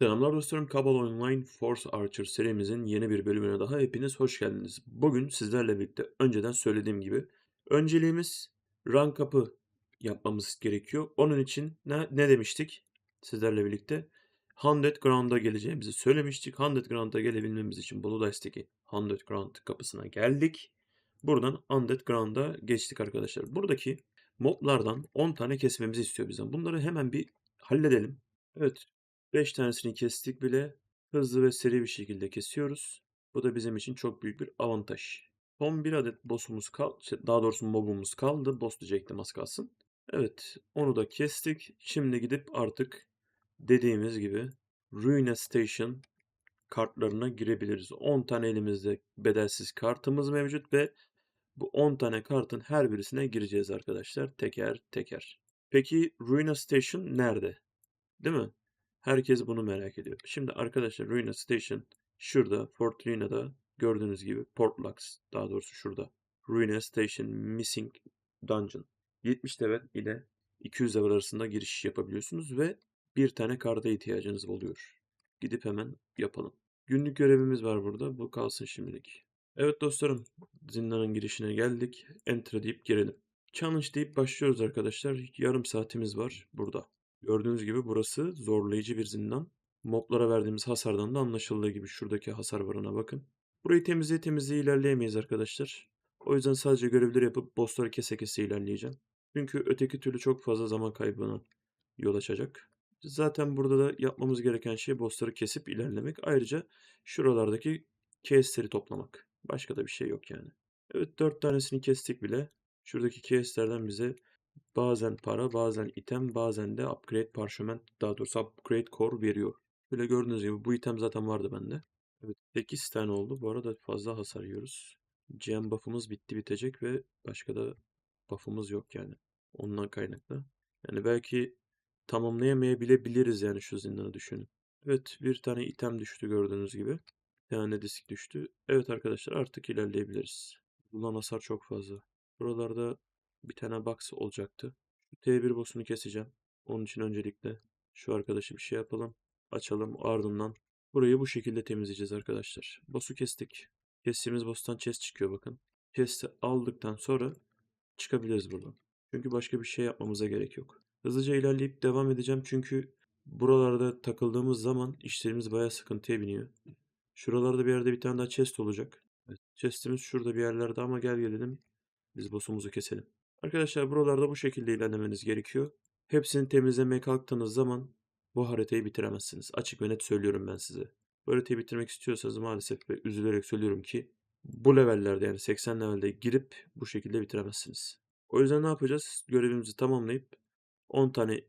Selamlar dostlarım. Cabal Online Force Archer serimizin yeni bir bölümüne daha hepiniz hoş geldiniz. Bugün sizlerle birlikte önceden söylediğim gibi önceliğimiz rank up'ı yapmamız gerekiyor. Onun için ne, ne demiştik sizlerle birlikte? 100 Ground'a geleceğimizi söylemiştik. 100 Ground'a gelebilmemiz için Blue Dice'deki 100 Ground kapısına geldik. Buradan 100 Ground'a geçtik arkadaşlar. Buradaki moblardan 10 tane kesmemizi istiyor bizden. Bunları hemen bir halledelim. Evet 5 tanesini kestik bile. Hızlı ve seri bir şekilde kesiyoruz. Bu da bizim için çok büyük bir avantaj. Son bir adet boss'umuz kaldı. Daha doğrusu mobumuz kaldı. Boss diyecektim az kalsın. Evet onu da kestik. Şimdi gidip artık dediğimiz gibi Ruina Station kartlarına girebiliriz. 10 tane elimizde bedelsiz kartımız mevcut ve bu 10 tane kartın her birisine gireceğiz arkadaşlar. Teker teker. Peki Ruina Station nerede? Değil mi? Herkes bunu merak ediyor. Şimdi arkadaşlar Ruina Station şurada Fort Ruina'da gördüğünüz gibi Portlux daha doğrusu şurada. Ruina Station Missing Dungeon. 70 level ile 200 level arasında giriş yapabiliyorsunuz ve bir tane karda ihtiyacınız oluyor. Gidip hemen yapalım. Günlük görevimiz var burada. Bu kalsın şimdilik. Evet dostlarım. Zindanın girişine geldik. Enter deyip girelim. Challenge deyip başlıyoruz arkadaşlar. Yarım saatimiz var burada. Gördüğünüz gibi burası zorlayıcı bir zindan. Moblara verdiğimiz hasardan da anlaşıldığı gibi şuradaki hasar varına bakın. Burayı temizleye temizleye ilerleyemeyiz arkadaşlar. O yüzden sadece görevleri yapıp bossları kese kese ilerleyeceğim. Çünkü öteki türlü çok fazla zaman kaybına yol açacak. Zaten burada da yapmamız gereken şey bossları kesip ilerlemek. Ayrıca şuralardaki case'leri toplamak. Başka da bir şey yok yani. Evet 4 tanesini kestik bile. Şuradaki case'lerden bize bazen para, bazen item, bazen de upgrade parchment, daha doğrusu upgrade core veriyor. Böyle gördüğünüz gibi bu item zaten vardı bende. Evet 8 tane oldu. Bu arada fazla hasar yiyoruz. GM buff'ımız bitti bitecek ve başka da buff'ımız yok yani. Ondan kaynaklı. Yani belki tamamlayamayabiliriz yani şu zindanı düşünün. Evet bir tane item düştü gördüğünüz gibi. Bir tane disk düştü. Evet arkadaşlar artık ilerleyebiliriz. Bulan hasar çok fazla. Buralarda bir tane box olacaktı. Şu T1 boss'unu keseceğim. Onun için öncelikle şu arkadaşı bir şey yapalım. Açalım ardından burayı bu şekilde temizleyeceğiz arkadaşlar. Boss'u kestik. Kestiğimiz boss'tan chest çıkıyor bakın. Chest'i aldıktan sonra çıkabiliriz buradan. Çünkü başka bir şey yapmamıza gerek yok. Hızlıca ilerleyip devam edeceğim çünkü buralarda takıldığımız zaman işlerimiz bayağı sıkıntıya biniyor. Şuralarda bir yerde bir tane daha chest olacak. Evet, chest'imiz şurada bir yerlerde ama gel gelelim. Biz boss'umuzu keselim. Arkadaşlar buralarda bu şekilde ilerlemeniz gerekiyor. Hepsini temizlemeye kalktığınız zaman bu haritayı bitiremezsiniz. Açık ve net söylüyorum ben size. Bu haritayı bitirmek istiyorsanız maalesef ve üzülerek söylüyorum ki bu levellerde yani 80 levelde girip bu şekilde bitiremezsiniz. O yüzden ne yapacağız? Görevimizi tamamlayıp 10 tane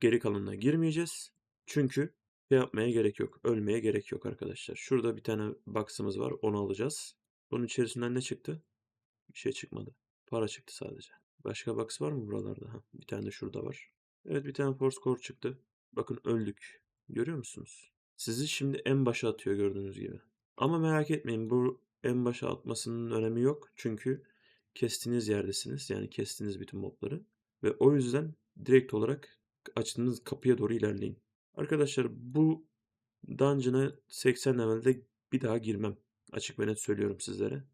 geri kalanına girmeyeceğiz. Çünkü şey yapmaya gerek yok. Ölmeye gerek yok arkadaşlar. Şurada bir tane box'ımız var. Onu alacağız. Bunun içerisinden ne çıktı? Bir şey çıkmadı. Para çıktı sadece. Başka box var mı buralarda? Ha, bir tane de şurada var. Evet bir tane force core çıktı. Bakın öldük. Görüyor musunuz? Sizi şimdi en başa atıyor gördüğünüz gibi. Ama merak etmeyin bu en başa atmasının önemi yok. Çünkü kestiğiniz yerdesiniz. Yani kestiğiniz bütün mobları. Ve o yüzden direkt olarak açtığınız kapıya doğru ilerleyin. Arkadaşlar bu dungeon'a 80 levelde bir daha girmem. Açık ve net söylüyorum sizlere.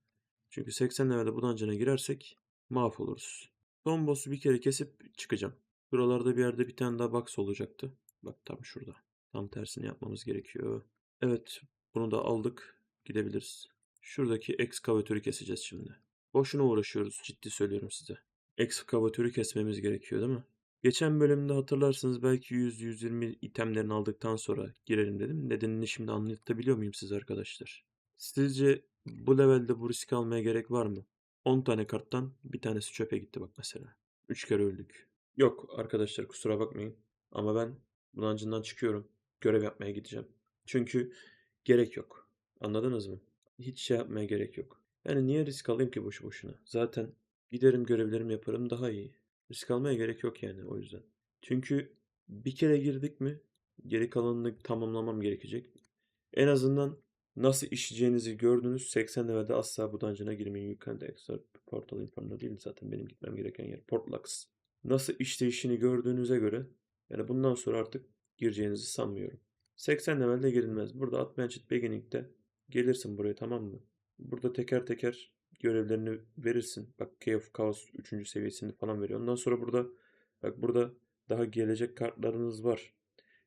Çünkü 80 levelde bu dungeon'a girersek mahvoluruz. Son boss'u bir kere kesip çıkacağım. Buralarda bir yerde bir tane daha box olacaktı. Bak tam şurada. Tam tersini yapmamız gerekiyor. Evet bunu da aldık. Gidebiliriz. Şuradaki ekskavatörü keseceğiz şimdi. Boşuna uğraşıyoruz ciddi söylüyorum size. Ekskavatörü kesmemiz gerekiyor değil mi? Geçen bölümde hatırlarsınız belki 100-120 itemlerini aldıktan sonra girelim dedim. Nedenini şimdi anlatabiliyor muyum size arkadaşlar? Sizce bu levelde bu riski almaya gerek var mı? 10 tane karttan bir tanesi çöpe gitti bak mesela. 3 kere öldük. Yok arkadaşlar kusura bakmayın. Ama ben bunancından çıkıyorum. Görev yapmaya gideceğim. Çünkü gerek yok. Anladınız mı? Hiç şey yapmaya gerek yok. Yani niye risk alayım ki boşu boşuna? Zaten giderim görevlerimi yaparım daha iyi. Risk almaya gerek yok yani o yüzden. Çünkü bir kere girdik mi geri kalanını tamamlamam gerekecek. En azından nasıl işleyeceğinizi gördünüz. 80 levelde asla bu dungeon'a girmeyin. You can't exit Portal Inferno değil zaten benim gitmem gereken yer. Portlux. Nasıl işleyişini gördüğünüze göre yani bundan sonra artık gireceğinizi sanmıyorum. 80 levelde gelinmez. Burada Advanced Beginning'de gelirsin buraya tamam mı? Burada teker teker görevlerini verirsin. Bak Key of Chaos 3. seviyesini falan veriyor. Ondan sonra burada bak burada daha gelecek kartlarınız var.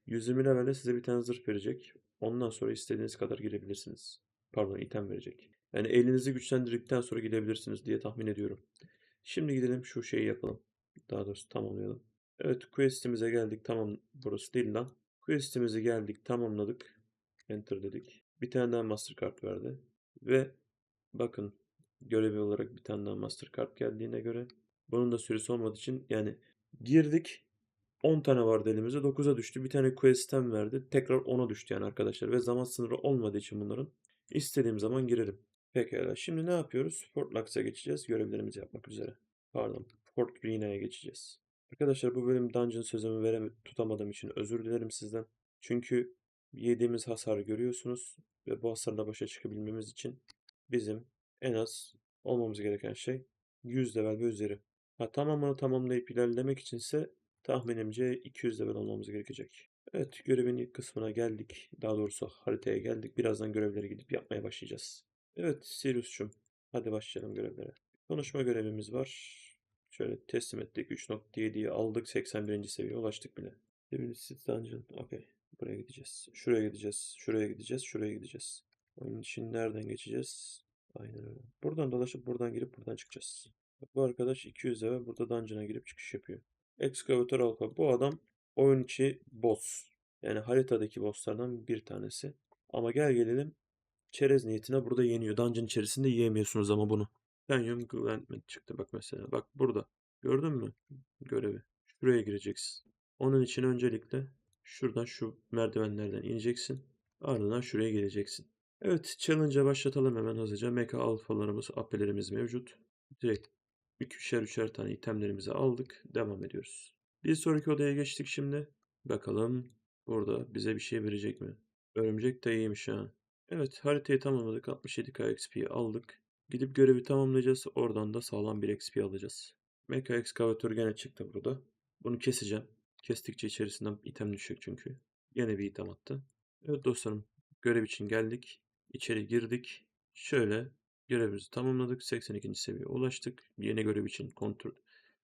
120 levelde size bir tane zırh verecek. Ondan sonra istediğiniz kadar girebilirsiniz. Pardon item verecek. Yani elinizi güçlendirdikten sonra gidebilirsiniz diye tahmin ediyorum. Şimdi gidelim şu şeyi yapalım. Daha doğrusu tamamlayalım. Evet quest'imize geldik. Tamam burası değil lan. Quest'imizi geldik tamamladık. Enter dedik. Bir tane daha Mastercard verdi. Ve bakın görevi olarak bir tane daha Mastercard geldiğine göre bunun da süresi olmadığı için yani girdik 10 tane vardı elimizde 9'a düştü. Bir tane quest'ten verdi. Tekrar 10'a düştü yani arkadaşlar. Ve zaman sınırı olmadığı için bunların istediğim zaman girerim. Pekala. Şimdi ne yapıyoruz? Fort Lux'a geçeceğiz. Görevlerimizi yapmak üzere. Pardon. Fort Rena'ya geçeceğiz. Arkadaşlar bu bölüm Dungeon sözümü verem tutamadığım için özür dilerim sizden. Çünkü yediğimiz hasarı görüyorsunuz. Ve bu hasarla başa çıkabilmemiz için bizim en az olmamız gereken şey 100 level ve üzeri. Ha, tamamını tamamlayıp ilerlemek içinse tahminimce 200 level olmamız gerekecek. Evet görevin ilk kısmına geldik. Daha doğrusu haritaya geldik. Birazdan görevlere gidip yapmaya başlayacağız. Evet Sirius'cum hadi başlayalım görevlere. Konuşma görevimiz var. Şöyle teslim ettik. 3.7'yi aldık. 81. seviyeye ulaştık bile. Civility Dungeon. Okey. Buraya gideceğiz. Şuraya gideceğiz. Şuraya gideceğiz. Şuraya gideceğiz. Onun için nereden geçeceğiz? Aynen öyle. Buradan dolaşıp buradan girip buradan çıkacağız. Bu arkadaş 200 eve burada dungeon'a girip çıkış yapıyor. Excavator Alpha. Bu adam oyun içi boss. Yani haritadaki bosslardan bir tanesi. Ama gel gelelim çerez niyetine burada yeniyor. Dungeon içerisinde yiyemiyorsunuz ama bunu. Canyon Glantment çıktı bak mesela. Bak burada. Gördün mü? Görevi. Şuraya gireceksin. Onun için öncelikle şuradan şu merdivenlerden ineceksin. Ardından şuraya geleceksin. Evet, challenge'a başlatalım hemen hızlıca. Mecha alfalarımız, apelerimiz mevcut. Direkt ikişer üçer tane itemlerimizi aldık. Devam ediyoruz. Bir sonraki odaya geçtik şimdi. Bakalım burada bize bir şey verecek mi? Örümcek de iyiymiş ha. Evet haritayı tamamladık. 67k XP aldık. Gidip görevi tamamlayacağız. Oradan da sağlam bir XP alacağız. Mecha Excavator gene çıktı burada. Bunu keseceğim. Kestikçe içerisinden item düşecek çünkü. Yine bir item attı. Evet dostlarım görev için geldik. İçeri girdik. Şöyle görevimizi tamamladık. 82. seviyeye ulaştık. Yeni görev için kontrol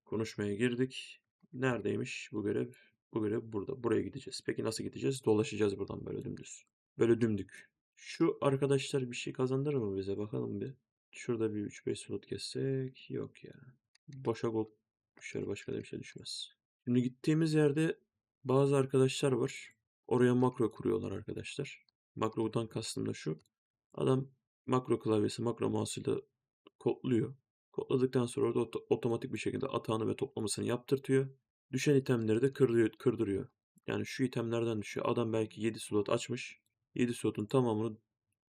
konuşmaya girdik. Neredeymiş bu görev? Bu görev burada. Buraya gideceğiz. Peki nasıl gideceğiz? Dolaşacağız buradan böyle dümdüz. Böyle dümdük. Şu arkadaşlar bir şey kazandırır mı bize? Bakalım bir. Şurada bir 3-5 slot kessek. Yok ya. Boşa gold düşer. Başka da bir şey düşmez. Şimdi gittiğimiz yerde bazı arkadaşlar var. Oraya makro kuruyorlar arkadaşlar. Makrodan kastım da şu. Adam makro klavyesi, makro mouse'uyla kodluyor. Kodladıktan sonra orada oto- otomatik bir şekilde atağını ve toplamasını yaptırtıyor. Düşen itemleri de kırıyor, kırdırıyor. Yani şu itemlerden düşüyor. Adam belki 7 slot açmış. 7 slotun tamamını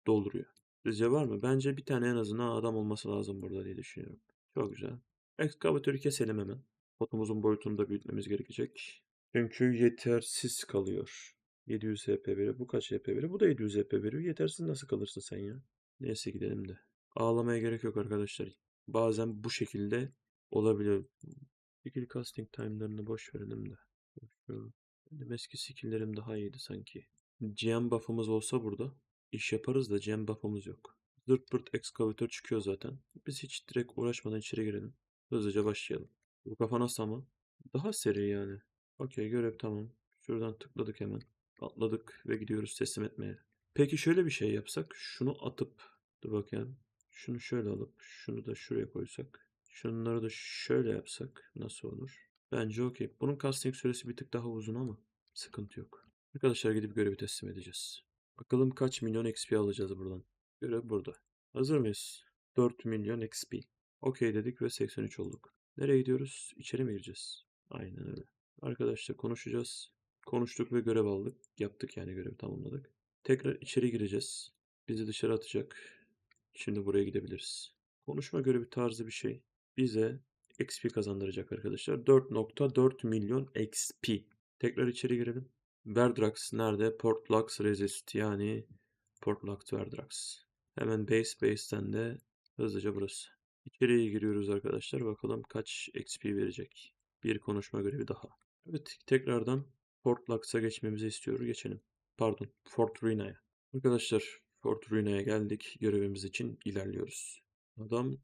dolduruyor. Sizce var mı? Bence bir tane en azından adam olması lazım burada diye düşünüyorum. Çok güzel. Excavator'ı keselim hemen. Potumuzun boyutunu da büyütmemiz gerekecek. Çünkü yetersiz kalıyor. 700 HP veriyor. Bu kaç HP veriyor? Bu da 700 HP veriyor. Yetersiz nasıl kalırsın sen ya? Neyse gidelim de. Ağlamaya gerek yok arkadaşlar. Bazen bu şekilde olabiliyor. Skill casting time'larını boş verelim de. Eski skill'lerim daha iyiydi sanki. GM buff'ımız olsa burada iş yaparız da GM buff'ımız yok. Zırt pırt excavator çıkıyor zaten. Biz hiç direkt uğraşmadan içeri girelim. Hızlıca başlayalım. Bu kafa nasıl ama? Daha seri yani. Okey görev tamam. Şuradan tıkladık hemen. Atladık ve gidiyoruz teslim etmeye. Peki şöyle bir şey yapsak. Şunu atıp dur bakayım. Şunu şöyle alıp şunu da şuraya koysak. Şunları da şöyle yapsak nasıl olur? Bence okey. Bunun casting süresi bir tık daha uzun ama sıkıntı yok. Arkadaşlar gidip görevi teslim edeceğiz. Bakalım kaç milyon XP alacağız buradan. Görev burada. Hazır mıyız? 4 milyon XP. Okey dedik ve 83 olduk. Nereye gidiyoruz? İçeri mi gireceğiz? Aynen öyle. Arkadaşlar konuşacağız. Konuştuk ve görev aldık. Yaptık yani görevi tamamladık. Tekrar içeri gireceğiz. Bizi dışarı atacak. Şimdi buraya gidebiliriz. Konuşma görevi tarzı bir şey. Bize XP kazandıracak arkadaşlar. 4.4 milyon XP. Tekrar içeri girelim. Verdrax nerede? Portlux Resist yani Portlux Verdrax. Hemen base base'ten de hızlıca burası. İçeriye giriyoruz arkadaşlar. Bakalım kaç XP verecek. Bir konuşma görevi daha. Evet tekrardan Portlux'a geçmemizi istiyor. Geçelim. Pardon, Fort Ruina'ya. Arkadaşlar Fort Ruina'ya geldik. Görevimiz için ilerliyoruz. Adam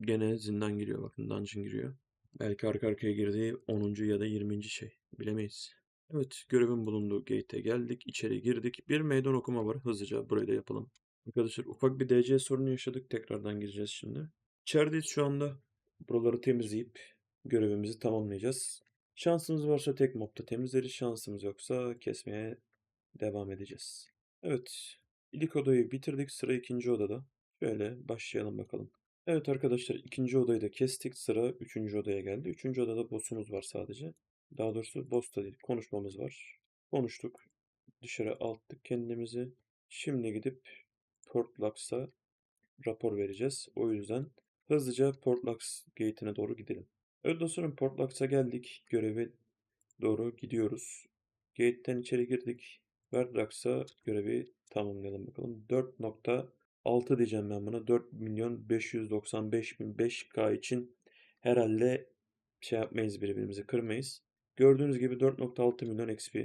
gene zindan giriyor. Bakın dungeon giriyor. Belki arka arkaya girdiği 10. ya da 20. şey. Bilemeyiz. Evet, görevin bulunduğu gate'e geldik. İçeri girdik. Bir meydan okuma var. Hızlıca burayı da yapalım. Arkadaşlar ufak bir DC sorunu yaşadık. Tekrardan gireceğiz şimdi. İçerideyiz şu anda. Buraları temizleyip görevimizi tamamlayacağız. Şansımız varsa tek mobda temizleriz. Şansımız yoksa kesmeye devam edeceğiz. Evet. İlk odayı bitirdik. Sıra ikinci odada. Şöyle başlayalım bakalım. Evet arkadaşlar ikinci odayı da kestik. Sıra üçüncü odaya geldi. Üçüncü odada boss'umuz var sadece. Daha doğrusu boss da değil. Konuşmamız var. Konuştuk. Dışarı attık kendimizi. Şimdi gidip Portlax'a rapor vereceğiz. O yüzden hızlıca Portlax gate'ine doğru gidelim. Evet dostlarım Portlax'a geldik. Göreve doğru gidiyoruz. Gate'den içeri girdik. Verdrax'a görevi tamamlayalım bakalım. 4.6 diyeceğim ben buna. 4 milyon 595 bin 5K için herhalde şey yapmayız birbirimizi kırmayız. Gördüğünüz gibi 4.6 milyon XP.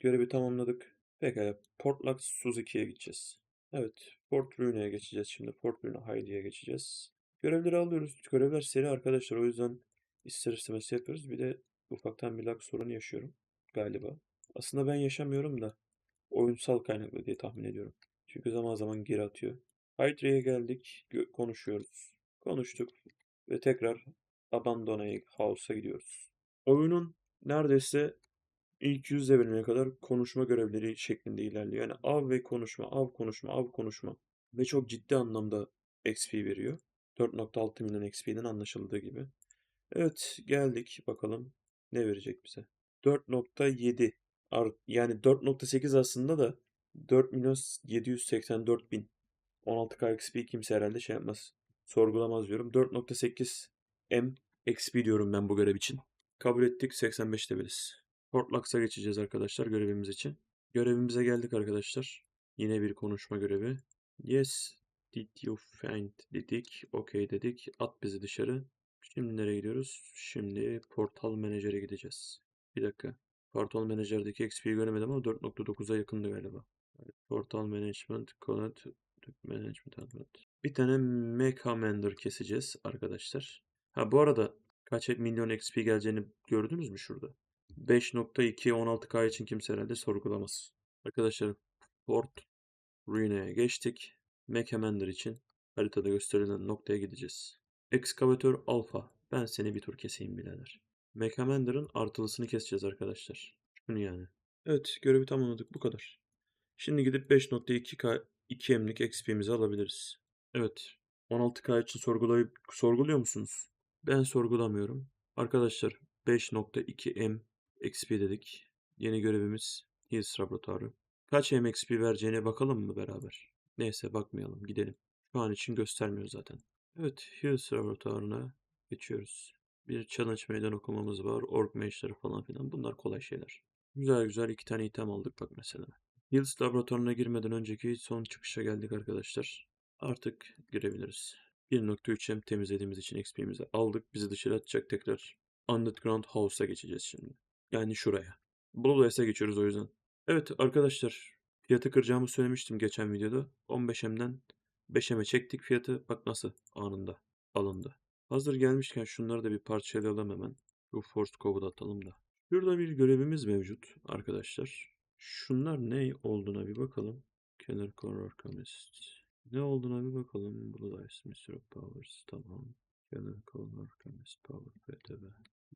Görevi tamamladık. Pekala Portlax Suzuki'ye gideceğiz. Evet Fort Ruina'ya geçeceğiz şimdi. Fort Ruina Heidi'ye geçeceğiz. Görevleri alıyoruz. Görevler seri arkadaşlar. O yüzden ister istemez yapıyoruz. Bir de ufaktan bir lag sorunu yaşıyorum galiba. Aslında ben yaşamıyorum da oyunsal kaynaklı diye tahmin ediyorum. Çünkü zaman zaman geri atıyor. Hydra'ya geldik. konuşuyoruz. Konuştuk. Ve tekrar Abandoned House'a gidiyoruz. Oyunun neredeyse ilk 100 leveline kadar konuşma görevleri şeklinde ilerliyor. Yani av ve konuşma, av konuşma, av konuşma. Ve çok ciddi anlamda XP veriyor. 4.6 milyon XP'den anlaşıldığı gibi. Evet geldik bakalım ne verecek bize. 4.7 Ar- yani 4.8 aslında da 4 milyon 784 bin 16k XP kimse herhalde şey yapmaz. Sorgulamaz diyorum. 4.8 M XP diyorum ben bu görev için. Kabul ettik 85 leveliz. Portlax'a geçeceğiz arkadaşlar görevimiz için. Görevimize geldik arkadaşlar. Yine bir konuşma görevi. Yes, did you find dedik. Okay dedik. At bizi dışarı. Şimdi nereye gidiyoruz? Şimdi Portal Manager'e gideceğiz. Bir dakika. Portal Manager'deki XP'yi göremedim ama 4.9'a yakındı galiba. Evet, Portal Management, Connect, Management, Admin. Bir tane Mechamander keseceğiz arkadaşlar. Ha bu arada kaç milyon XP geleceğini gördünüz mü şurada? 5.2 16K için kimse herhalde sorgulamaz. Arkadaşlar Port Ruina'ya geçtik. Mechamander için haritada gösterilen noktaya gideceğiz. Excavator Alpha. Ben seni bir tur keseyim birader. Mechamander'ın artılısını keseceğiz arkadaşlar. Şunu yani. Evet görevi tamamladık bu kadar. Şimdi gidip 5.2K 2M'lik XP'mizi alabiliriz. Evet. 16K için sorgulayıp sorguluyor musunuz? Ben sorgulamıyorum. Arkadaşlar 5.2M XP dedik. Yeni görevimiz Hills Laboratuvarı. Kaç M XP vereceğine bakalım mı beraber? Neyse bakmayalım gidelim. Şu an için göstermiyor zaten. Evet Hills Laboratuvarı'na geçiyoruz. Bir challenge meydan okumamız var. Org mage'leri falan filan. Bunlar kolay şeyler. Güzel güzel iki tane item aldık bak mesela. Hills laboratuvarına girmeden önceki son çıkışa geldik arkadaşlar. Artık girebiliriz. 1.3M temizlediğimiz için XP'mizi aldık. Bizi dışarı atacak tekrar. Underground House'a geçeceğiz şimdi. Yani şuraya. Lace'e geçiyoruz o yüzden. Evet arkadaşlar. Fiyatı kıracağımı söylemiştim geçen videoda. 15M'den 5M'e çektik fiyatı. Bak nasıl anında alındı. Hazır gelmişken şunları da bir parçalayalım hemen. Bu Force Cove'u atalım da. Şurada bir görevimiz mevcut arkadaşlar. Şunlar ne olduğuna bir bakalım. Kenar Core Archivist. Ne olduğuna bir bakalım. Blue Dice, Mystery of Powers. Tamam. Kenar Core Archivist Power PTB.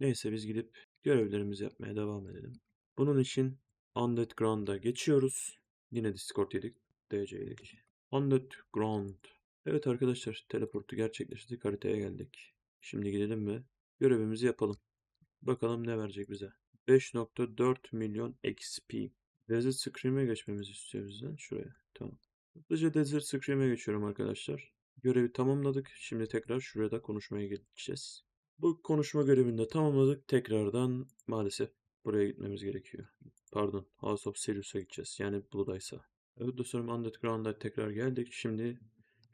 Neyse biz gidip görevlerimizi yapmaya devam edelim. Bunun için Undead Ground'a geçiyoruz. Yine Discord yedik. DC yedik. Undead Ground. Evet arkadaşlar teleportu gerçekleştirdik. Haritaya geldik. Şimdi gidelim ve görevimizi yapalım. Bakalım ne verecek bize. 5.4 milyon XP. Desert Scream'e geçmemizi istiyor bizden. Şuraya. Tamam. Hızlıca Desert Scream'e geçiyorum arkadaşlar. Görevi tamamladık. Şimdi tekrar şuraya da konuşmaya geçeceğiz. Bu konuşma görevini de tamamladık. Tekrardan maalesef buraya gitmemiz gerekiyor. Pardon. House of Sirius'a gideceğiz. Yani Blue Dice'a. Evet dostlarım Underground'a tekrar geldik. Şimdi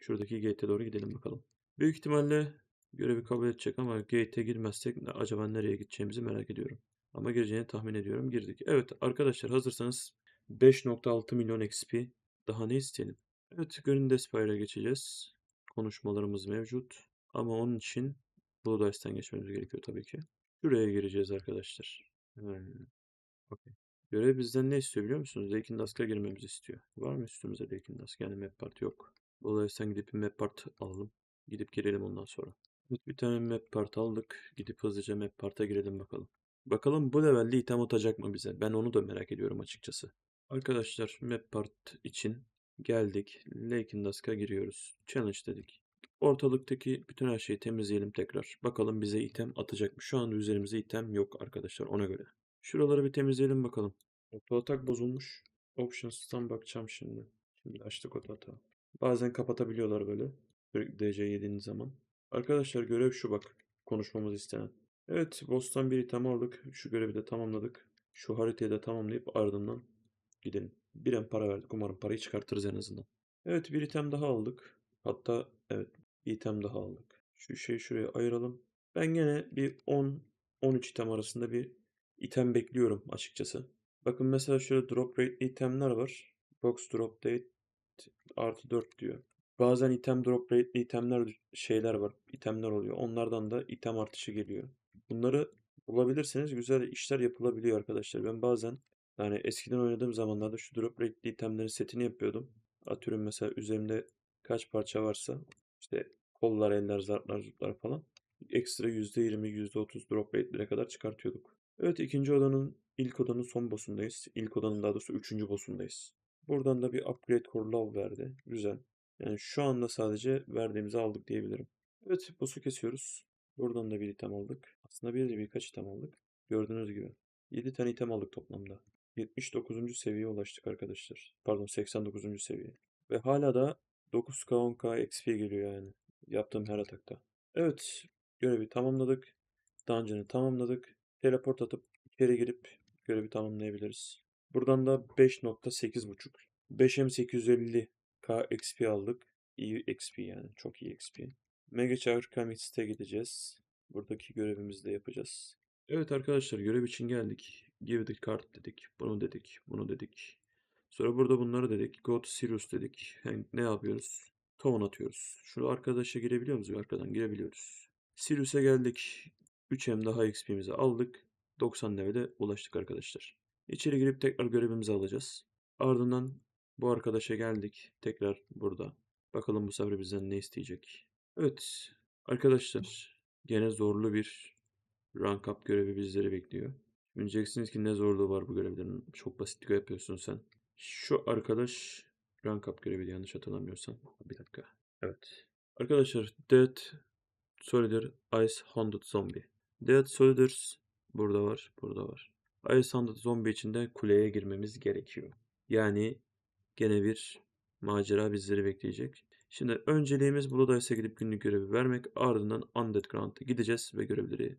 şuradaki gate'e doğru gidelim bakalım. Büyük ihtimalle görevi kabul edecek ama gate'e girmezsek acaba nereye gideceğimizi merak ediyorum. Ama gireceğini tahmin ediyorum. Girdik. Evet arkadaşlar hazırsanız 5.6 milyon XP. Daha ne isteyelim? Evet, Green Despire'a geçeceğiz. Konuşmalarımız mevcut. Ama onun için Blue Dice'den geçmemiz gerekiyor tabii ki. Şuraya gireceğiz arkadaşlar. Hmm. okey. Görev bizden ne istiyor biliyor musunuz? Deakin Dusk'a girmemizi istiyor. Var mı üstümüzde Deakin Dusk? Yani map part yok. Dice'den gidip bir map part alalım. Gidip girelim ondan sonra. Evet, bir tane map part aldık. Gidip hızlıca map part'a girelim bakalım. Bakalım bu levelde item atacak mı bize? Ben onu da merak ediyorum açıkçası. Arkadaşlar map part için geldik. Lake in Dusk'a giriyoruz. Challenge dedik. Ortalıktaki bütün her şeyi temizleyelim tekrar. Bakalım bize item atacak mı? Şu an üzerimizde item yok arkadaşlar ona göre. Şuraları bir temizleyelim bakalım. Auto atak bozulmuş. Options'tan bakacağım şimdi. Şimdi açtık auto atağı. Bazen kapatabiliyorlar böyle. DC yediğiniz zaman. Arkadaşlar görev şu bak. Konuşmamız istenen. Evet boss'tan bir item aldık. Şu görevi de tamamladık. Şu haritayı da tamamlayıp ardından gidelim. Bir en para verdik. Umarım parayı çıkartırız en azından. Evet bir item daha aldık. Hatta evet bir item daha aldık. Şu şeyi şuraya ayıralım. Ben gene bir 10-13 item arasında bir item bekliyorum açıkçası. Bakın mesela şöyle drop rate itemler var. Box drop rate artı 4 diyor. Bazen item drop rate itemler şeyler var. itemler oluyor. Onlardan da item artışı geliyor. Bunları bulabilirseniz güzel işler yapılabiliyor arkadaşlar. Ben bazen yani eskiden oynadığım zamanlarda şu drop rate itemlerin setini yapıyordum. Atıyorum mesela üzerimde kaç parça varsa işte kollar, eller, zartlar, zurtlar falan ekstra %20, %30 drop rate'lere kadar çıkartıyorduk. Evet ikinci odanın ilk odanın son boss'undayız. İlk odanın daha doğrusu üçüncü boss'undayız. Buradan da bir upgrade core love verdi. Güzel. Yani şu anda sadece verdiğimizi aldık diyebilirim. Evet boss'u kesiyoruz. Buradan da bir item aldık. Aslında bir de birkaç item aldık. Gördüğünüz gibi. 7 tane item aldık toplamda. 79. seviyeye ulaştık arkadaşlar. Pardon 89. seviye. Ve hala da 9K 10K XP geliyor yani. Yaptığım her atakta. Evet. Görevi tamamladık. Dungeon'ı tamamladık. Teleport atıp içeri girip görevi tamamlayabiliriz. Buradan da 5.8.5 5M850K XP aldık. İyi XP yani. Çok iyi XP. Mega Char Kamits'te gideceğiz. Buradaki görevimizi de yapacağız. Evet arkadaşlar görev için geldik. Give the card dedik. Bunu dedik. Bunu dedik. Sonra burada bunları dedik. Go to Sirius dedik. Yani ne yapıyoruz? Town atıyoruz. Şu arkadaşa girebiliyor muyuz? Arkadan girebiliyoruz. Sirius'a geldik. 3M daha XP'mizi aldık. 90 level'e ulaştık arkadaşlar. İçeri girip tekrar görevimizi alacağız. Ardından bu arkadaşa geldik. Tekrar burada. Bakalım bu sefer bizden ne isteyecek. Evet arkadaşlar gene zorlu bir rank up görevi bizleri bekliyor. Şimdi diyeceksiniz ki ne zorluğu var bu görevlerin. Çok basit bir yapıyorsun sen. Şu arkadaş rank up görevi yanlış hatırlamıyorsam. Bir dakika. Evet. Arkadaşlar Dead Soldier Ice Haunted Zombie. Dead Soldiers burada var. Burada var. Ice Haunted Zombie için de kuleye girmemiz gerekiyor. Yani gene bir macera bizleri bekleyecek. Şimdi önceliğimiz Blue Dice'e gidip günlük görevi vermek. Ardından Undead Ground'a gideceğiz ve görevleri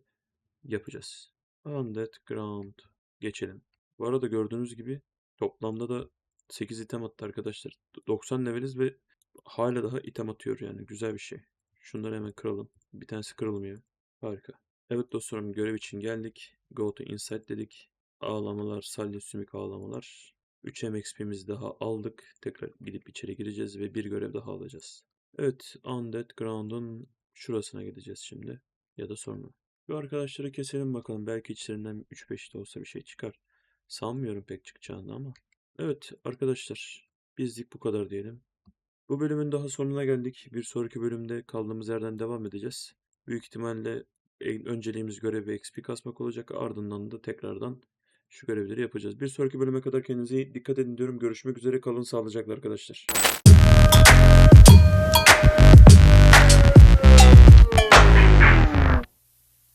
yapacağız. Undead Ground geçelim. Bu arada gördüğünüz gibi toplamda da 8 item attı arkadaşlar. 90 leveliz ve hala daha item atıyor yani. Güzel bir şey. Şunları hemen kıralım. Bir tanesi kırılmıyor. Harika. Evet dostlarım görev için geldik. Go to Inside dedik. Ağlamalar, salya sümük ağlamalar. 3 MXP'mizi daha aldık. Tekrar gidip içeri gireceğiz ve bir görev daha alacağız. Evet, Undead Ground'un şurasına gideceğiz şimdi. Ya da sonra. Bu arkadaşları keselim bakalım. Belki içlerinden 3-5 de olsa bir şey çıkar. Sanmıyorum pek çıkacağını ama. Evet arkadaşlar, bizlik bu kadar diyelim. Bu bölümün daha sonuna geldik. Bir sonraki bölümde kaldığımız yerden devam edeceğiz. Büyük ihtimalle önceliğimiz görev ve XP kasmak olacak. Ardından da tekrardan şu görevleri yapacağız. Bir sonraki bölüme kadar kendinize iyi dikkat edin diyorum. Görüşmek üzere kalın sağlıcakla arkadaşlar.